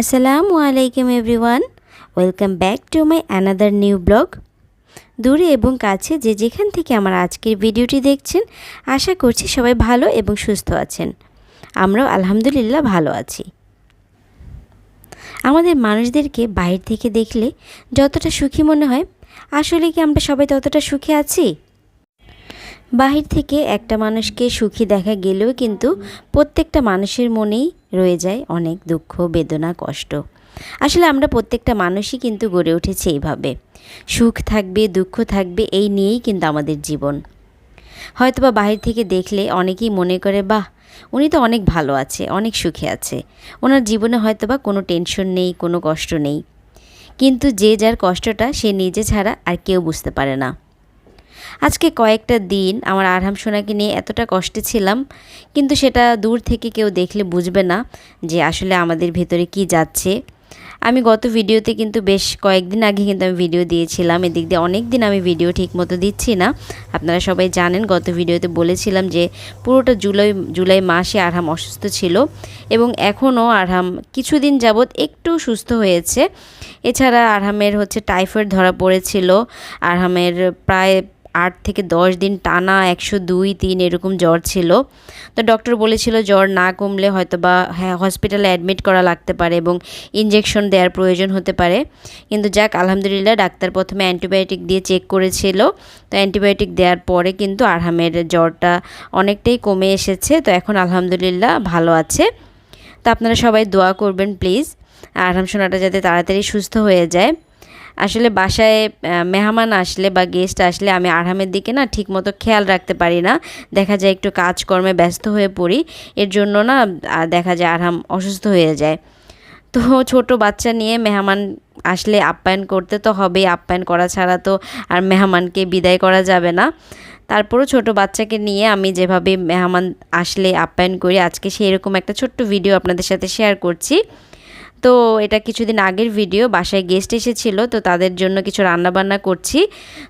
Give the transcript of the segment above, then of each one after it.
আসসালামু আলাইকুম everyone welcome back to my another new blog দূরে এবং কাছে যে যেখান থেকে আমার আজকের ভিডিওটি দেখছেন, আশা করছি সবাই ভালো এবং সুস্থ আছেন। আমরাও আলহামদুলিল্লাহ ভালো আছি। আমাদের মানুষদেরকে বাইরে থেকে দেখলে যতটা সুখী মনে হয়, আসলে কি আমরা সবাই ততটা সুখে আছি? বাহির থেকে একটা মানুষকে সুখী দেখা গেলেও কিন্তু প্রত্যেকটা মানুষের মনেই রয়ে যায় অনেক দুঃখ, বেদনা, কষ্ট। আসলে আমরা প্রত্যেকটা মানুষই কিন্তু গড়ে উঠেছে এইভাবে। সুখ থাকবে, দুঃখ থাকবে, এই নিয়েই কিন্তু আমাদের জীবন। হয়তোবা বাহির থেকে দেখলে অনেকেই মনে করে, বাহ, উনি তো অনেক ভালো আছে, অনেক সুখে আছে। ওনার জীবনে হয়তোবা কোনো টেনশন নেই, কোনো কষ্ট নেই। কিন্তু যে যার কষ্টটা সে নিজে ছাড়া আর কেউ বুঝতে পারে না। আজকে কয়েকটা দিন আমার আরহাম সোনাকে নিয়ে এতটা কষ্টে ছিলাম, কিন্তু সেটা দূর থেকে কেউ দেখলে বুঝবে না যে আসলে আমাদের ভেতরে কি যাচ্ছে। আমি গত ভিডিওতে কিন্তু বেশ কয়েকদিন আগে কিন্তু আমি ভিডিও দিয়েছিলাম, এদিক দিয়ে অনেক দিন আমি ভিডিও ঠিক মতো দিচ্ছি না। আপনারা সবাই জানেন, গত ভিডিওতে বলেছিলাম যে পুরোটা জুলাই জুলাই মাসে আরহাম অসুস্থ ছিল এবং এখনও আরহাম কিছুদিন যাবৎ একটু সুস্থ হয়েছে। এছাড়া আরহামের হচ্ছে টাইফয়েড ধরা পড়েছিল, আরহামের প্রায় আট থেকে দশ দিন টানা একশো দুই, তিন এরকম জ্বর ছিল। তো ডক্টর বলেছিল জ্বর না কমলে হয়তো বা হ্যাঁ হসপিটালে অ্যাডমিট করা লাগতে পারে এবং ইঞ্জেকশন দেওয়ার প্রয়োজন হতে পারে। কিন্তু যাক, আলহামদুলিল্লাহ, ডাক্তার প্রথমে অ্যান্টিবায়োটিক দিয়ে চেক করেছিল। তো অ্যান্টিবায়োটিক দেওয়ার পরে কিন্তু আরহামের জ্বরটা অনেকটাই কমে এসেছে। তো এখন আলহামদুলিল্লাহ ভালো আছে। তো আপনারা সবাই দোয়া করবেন প্লিজ আরহাম সোনাটা যাতে তাড়াতাড়ি সুস্থ হয়ে যায়। আসলে বাসায় মেহমান আসলে বা গেস্ট আসলে আমি আরামের দিকে না ঠিক মতো খেয়াল রাখতে পারি না। দেখা যায় একটু কাজকর্মে ব্যস্ত হয়ে পড়ি। এর জন্য না দেখা যায় আরহাম অসুস্থ হয়ে যায়। তো ছোট বাচ্চা নিয়ে মেহমান আসলে আপ্যায়ন করতে তো হবেই। আপ্যায়ন করা ছাড়া তো আর মেহমানকে বিদায় করা যাবে না। তারপরও ছোট বাচ্চাকে নিয়ে আমি যেভাবে মেহমান আসলে আপ্যায়ন করি, আজকে সেই রকম একটা ছোট্ট ভিডিও আপনাদের সাথে শেয়ার করছি। তো এটা কিছুদিন আগের ভিডিও, বাসায় গেস্ট এসেছিল, তো তাদের জন্য কিছু রান্নাবান্না করছি।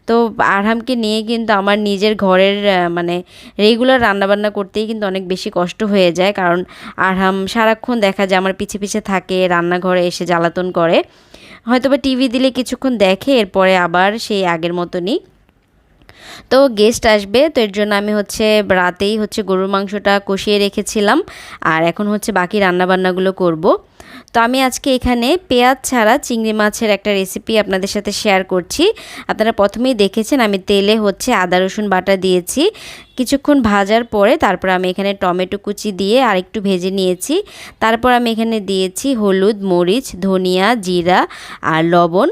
তো আরহামকে নিয়ে কিন্তু আমার নিজের ঘরের মানে রেগুলার রান্নাবান্না করতেই কিন্তু অনেক বেশি কষ্ট হয়ে যায়, কারণ আরহাম সারাক্ষণ দেখা যায় আমার পিছে পিছে থাকে, রান্নাঘরে এসে জ্বালাতন করে। হয়তোবা টিভি দিলে কিছুক্ষণ দেখে, এরপরে আবার সেই আগের মতনই। তো গেস্ট আসবে, তো এর জন্য আমি হচ্ছে রাতেই হচ্ছে গরুর মাংসটা কষিয়ে রেখেছিলাম। আর এখন হচ্ছে বাকি রান্নাবান্নাগুলো করব। তো আমি আজকে এখানে পেঁয়াজ ছাড়া চিংড়ি মাছের একটা রেসিপি আপনাদের সাথে শেয়ার করছি। আপনারা প্রথমেই দেখেছেন আমি তেলে হচ্ছে আদা, রসুন বাটা দিয়েছি। কিছুক্ষণ ভাজার পরে তারপর আমি এখানে টমেটো কুচি দিয়ে আর একটু ভেজে নিয়েছি। তারপর আমি এখানে দিয়েছি হলুদ, মরিচ, ধনিয়া, জিরা আর লবণ।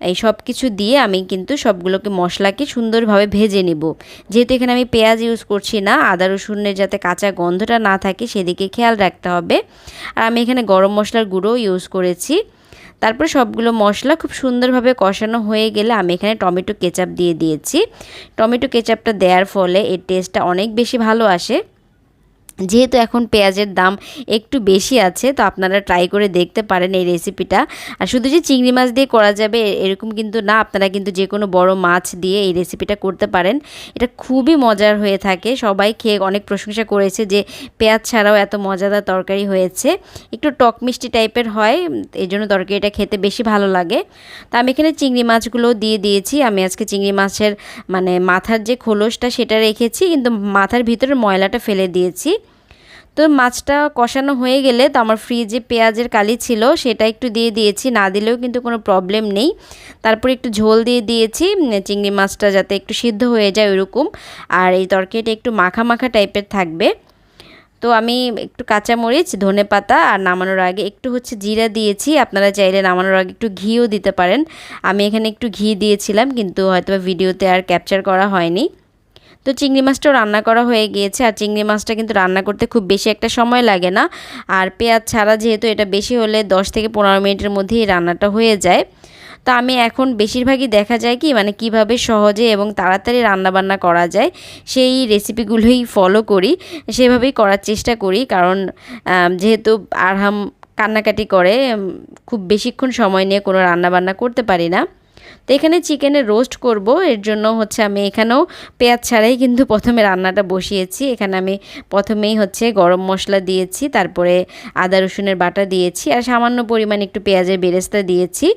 এই সব কিছু দিয়ে আমি কিন্তু সবগুলোকে মশলাকে সুন্দরভাবে ভেজে নেব। যেহেতু এখানে আমি পেঁয়াজ ইউজ করছি না, আদা, রসুনের যাতে কাঁচা গন্ধটা না থাকে সেদিকে খেয়াল রাখতে হবে। আর আমি এখানে গরম মশলার গুঁড়ো ইউজ করেছি। তারপর সবগুলো মশলা খুব সুন্দরভাবে কষানো হয়ে গেলে আমি এখানে টমেটো কেচাপ দিয়ে দিয়েছি। টমেটো কেচাপটা দেওয়ার ফলে এর টেস্টটা অনেক বেশি ভালো আসে। যেহেতু এখন পেঁয়াজের দাম একটু বেশি আছে, তো আপনারা ট্রাই করে দেখতে পারেন এই রেসিপিটা আর শুধু যে চিংড়ি মাছ দিয়ে করা যাবে এরকম কিন্তু না, আপনারা কিন্তু যে কোনো বড় মাছ দিয়ে এই রেসিপিটা করতে পারেন। এটা খুবই মজার হয়ে থাকে, সবাই খেয়ে অনেক প্রশংসা করেছে যে পেঁয়াজ ছাড়াও এত মজাদার তরকারি হয়েছে। একটু টক মিষ্টি টাইপের হয়, এই জন্য তরকারিটা খেতে বেশি ভালো লাগে। তো আমি এখানে চিংড়ি মাছগুলো দিয়ে দিয়েছি। আমি আজকে চিংড়ি মাছের মানে মাথার যে খোলসটা সেটা রেখেছি, কিন্তু মাথার ভিতরে ময়লাটা ফেলে দিয়েছি। তো মাছটা কষানো হয়ে গেলে তো আমার ফ্রিজে পেঁয়াজের কালি ছিল, সেটা একটু দিয়ে দিয়েছি, না দিলেও কিন্তু কোনো প্রবলেম নেই। তারপর একটু ঝোল দিয়ে দিয়েছি চিংড়ি মাছটা যাতে একটু সিদ্ধ হয়ে যায় ওইরকম, আর এই তরকারিটা একটু মাখা মাখা টাইপের থাকবে। তো আমি একটু কাঁচামরিচ, ধনে পাতা আর নামানোর আগে একটু হচ্ছে জিরা দিয়েছি, আপনারা চাইলে নামানোর আগে একটু ঘিও দিতে পারেন। আমি এখানে একটু ঘি দিয়েছিলাম, কিন্তু হয়তো ভিডিওতে আর ক্যাপচার করা হয়নি। তো চিংড়ি মাছটাও রান্না করা হয়ে গিয়েছে, আর চিংড়ি মাছটা কিন্তু রান্না করতে খুব বেশি একটা সময় লাগে না। আর পেঁয়াজ ছাড়া যেহেতু এটা বেশি হলে 10 থেকে পনেরো মিনিটের মধ্যেই রান্নাটা হয়ে যায়। তো আমি এখন বেশিরভাগই দেখা যায় কি মানে কীভাবে সহজে এবং তাড়াতাড়ি রান্নাবান্না করা যায়, সেই রেসিপিগুলোই ফলো করি, সেভাবেই করার চেষ্টা করি। কারণ যেহেতু আরহাম কান্নাকাটি করে খুব বেশিক্ষণ সময় নিয়ে কোনো রান্নাবান্না করতে পারি না। তো এখানে চিকেনের রোস্ট করব। এর জন্য হচ্ছে আমি এখানেও পেঁয়াজ ছাড়াই কিন্তু প্রথমে রান্নাটা বসিয়েছি। এখানে আমি প্রথমেই হচ্ছে গরম মশলা দিয়েছি, তারপরে আদা রসুনের বাটা দিয়েছি, আর সামান্য পরিমাণ একটু পেঁয়াজের বেরেস্তা দিয়েছি।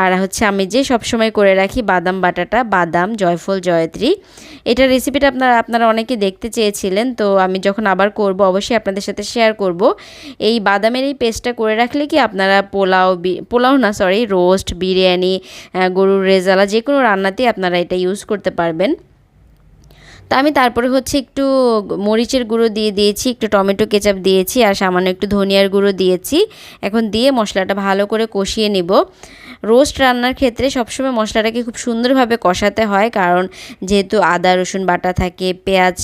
আর হচ্ছে আমি যে সবসময় করে রাখি বাদাম বাটাটা, বাদাম, জয়ফল, জয়ত্রী। এটা রেসিপিটা আপনারা আপনারা অনেকে দেখতে চেয়েছিলেন, তো আমি যখন আবার করব, অবশ্যই আপনাদের সাথে শেয়ার করব। এই বাদামের এই পেস্টটা করে রাখলে কি আপনারা পোলাও পোলাও না সরি রোস্ট বিরিয়ানি গরুর রেজালা যে কোনো রান্নাতেই আপনারা এটা ইউজ করতে পারবেন। তো আমি তারপরে হচ্ছে একটু মরিচের গুঁড়ো দিয়ে দিয়েছি, একটু টমেটো কেচাপ দিয়েছি, আর সামান্য একটু ধনিয়ার গুঁড়ো দিয়েছি। এখন দিয়ে মশলাটা ভালো করে কষিয়ে নিব। রোস্ট রান্নার ক্ষেত্রে সবসময় মশলাটাকে খুব সুন্দরভাবে কষাতে হয়। কারণ যেহেতু আদা, রসুন বাটা থাকে, পেঁয়াজ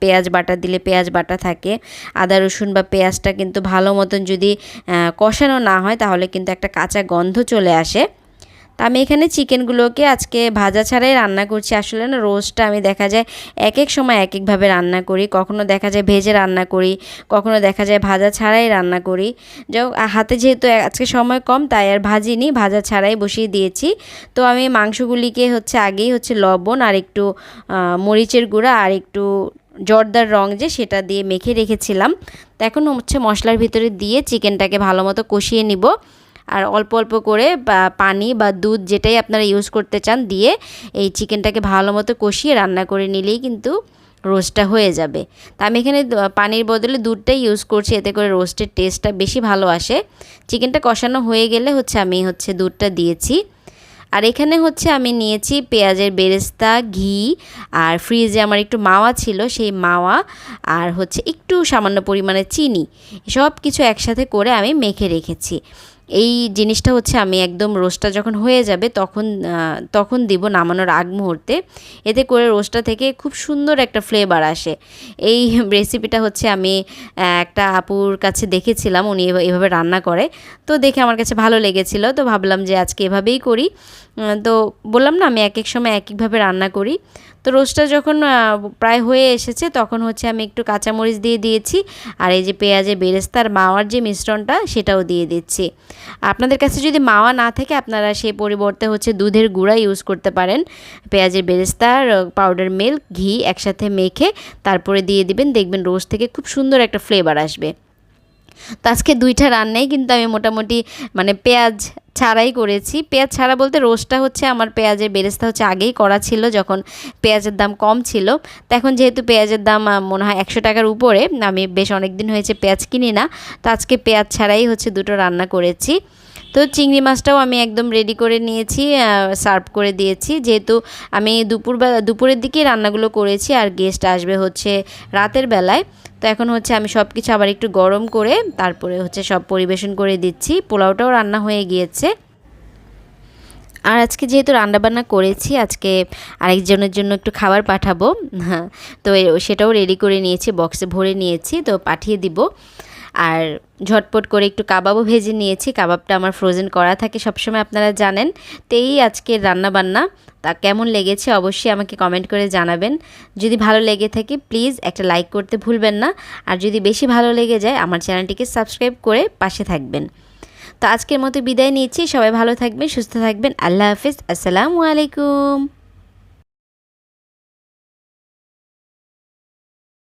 পেঁয়াজ বাটা দিলে পেঁয়াজ বাটা থাকে। আদা, রসুন বা পেঁয়াজটা কিন্তু ভালো মতন যদি কষানো না হয় তাহলে কিন্তু একটা কাঁচা গন্ধ চলে আসে। তা আমি এখানে চিকেনগুলোকে আজকে ভাজা ছাড়াই রান্না করছি। আসলে না, রোস্টটা আমি দেখা যায় এক এক সময় এক একভাবে রান্না করি। কখনো দেখা যায় ভেজে রান্না করি, কখনো দেখা যায় ভাজা ছাড়াই রান্না করি। যাই হাতে যেহেতু আজকে সময় কম, তাই আর ভাজিনি, ভাজা ছাড়াই বসিয়ে দিয়েছি। তো আমি মাংসগুলিকে হচ্ছে আগেই হচ্ছে লবণ আর একটু মরিচের গুঁড়া আর একটু জর্দার রং যে সেটা দিয়ে মেখে রেখেছিলাম। তো এখন হচ্ছে মশলার ভিতরে দিয়ে চিকেনটাকে ভালো মতো কষিয়ে নিব। আর অল্প অল্প করে পানি বা দুধ যেটাই আপনারা ইউজ করতে চান দিয়ে এই চিকেনটাকে ভালো মতো কষিয়ে রান্না করে নিলেই কিন্তু রোস্টটা হয়ে যাবে। তা আমি এখানে পানির বদলে দুধটাই ইউজ করছি, এতে করে রোস্টের টেস্টটা বেশি ভালো আসে। চিকেনটা কষানো হয়ে গেলে হচ্ছে আমি হচ্ছে দুধটা দিয়েছি। আর এখানে হচ্ছে আমি নিয়েছি পেঁয়াজের বেরেস্তা, ঘি আর ফ্রিজে আমার একটু মাওয়া ছিল, সেই মাওয়া আর হচ্ছে একটু সামান্য পরিমাণে চিনি। সব কিছু একসাথে করে আমি মেখে রেখেছি। এই জিনিসটা হচ্ছে আমি একদম রোস্টটা যখন হয়ে যাবে তখন তখন দিব নামানোর আগ মুহূর্তে। এতে করে রোস্টটা থেকে খুব সুন্দর একটা ফ্লেভার আসে। এই রেসিপিটা হচ্ছে আমি একটা আপুর কাছে দেখেছিলাম, উনি এভাবে রান্না করে। তো দেখে আমার কাছে ভালো লেগেছিল। তো ভাবলাম যে আজকে এভাবেই করি। তো বললাম না, আমি এক এক সময় এক একভাবে রান্না করি। তো রোস্টটা যখন প্রায় হয়ে এসেছে, তখন হচ্ছে আমি একটু কাঁচামরিচ দিয়ে দিয়েছি। আর এই যে পেঁয়াজে বেরেস্তার মাওয়ার যে মিশ্রণটা, সেটাও দিয়ে দিচ্ছি। আপনাদের কাছে যদি মাওয়া না থাকে, আপনারা সেই পরিবর্তে হচ্ছে দুধের গুঁড়া ইউজ করতে পারেন। পেঁয়াজের বেরেস্তার পাউডার মিল্ক ঘি একসাথে মেখে তারপরে দিয়ে দিবেন। দেখবেন রোস্ট থেকে খুব সুন্দর একটা ফ্লেভার আসবে। তো আজকে দুইটা রান্নাই কিন্তু আমি মোটামুটি মানে পেঁয়াজ ছাড়াই করেছি। পেঁয়াজ ছাড়া বলতে রোস্টটা হচ্ছে আমার পেঁয়াজের বেরেস্তা হচ্ছে আগেই করা ছিল যখন পেঁয়াজের দাম কম ছিল। তো এখন যেহেতু পেঁয়াজের দাম মনে হয় একশো টাকার উপরে, আমি বেশ অনেক দিন হয়েছে পেঁয়াজ কিনি না। তো আজকে পেঁয়াজ ছাড়াই হচ্ছে দুটো রান্না করেছি। তো চিংড়ি মাছটাও আমি একদম রেডি করে নিয়েছি সার্ভ করে দিয়েছি। যেহেতু আমি দুপুরবেলা দুপুরের দিকেই রান্নাগুলো করেছি আর গেস্ট আসবে হচ্ছে রাতের বেলায়। তো এখন হচ্ছে আমি সব কিছু আবার একটু গরম করে তারপরে হচ্ছে সব পরিবেশন করে দিচ্ছি। পোলাওটাও রান্না হয়ে গিয়েছে। আর আজকে যেহেতু রান্নাবান্না করেছি, আজকে আরেকজনের জন্য একটু খাবার পাঠাবো। হ্যাঁ তো সেটাও রেডি করে নিয়েছি বক্সে ভরে নিয়েছি, তো পাঠিয়ে দিব। আর ঝটপট করে একটু কাবাবও ভেজে নিয়েছি। কাবাবটা আমার ফ্রোজেন করা থাকে, সবসময় আপনারা জানেন। তো এই আজকের রান্নাবান্না, তা কেমন লেগেছে অবশ্যই আমাকে কমেন্ট করে জানাবেন। যদি ভালো লেগে থাকে প্লিজ একটা লাইক করতে ভুলবেন না। আর যদি বেশি ভালো লেগে যায়, আমার চ্যানেলটিকে সাবস্ক্রাইব করে পাশে থাকবেন। তো আজকের মতো বিদায় নিচ্ছি। সবাই ভালো থাকবেন, সুস্থ থাকবেন। আল্লাহ হাফিজ। আসসালামু আলাইকুম।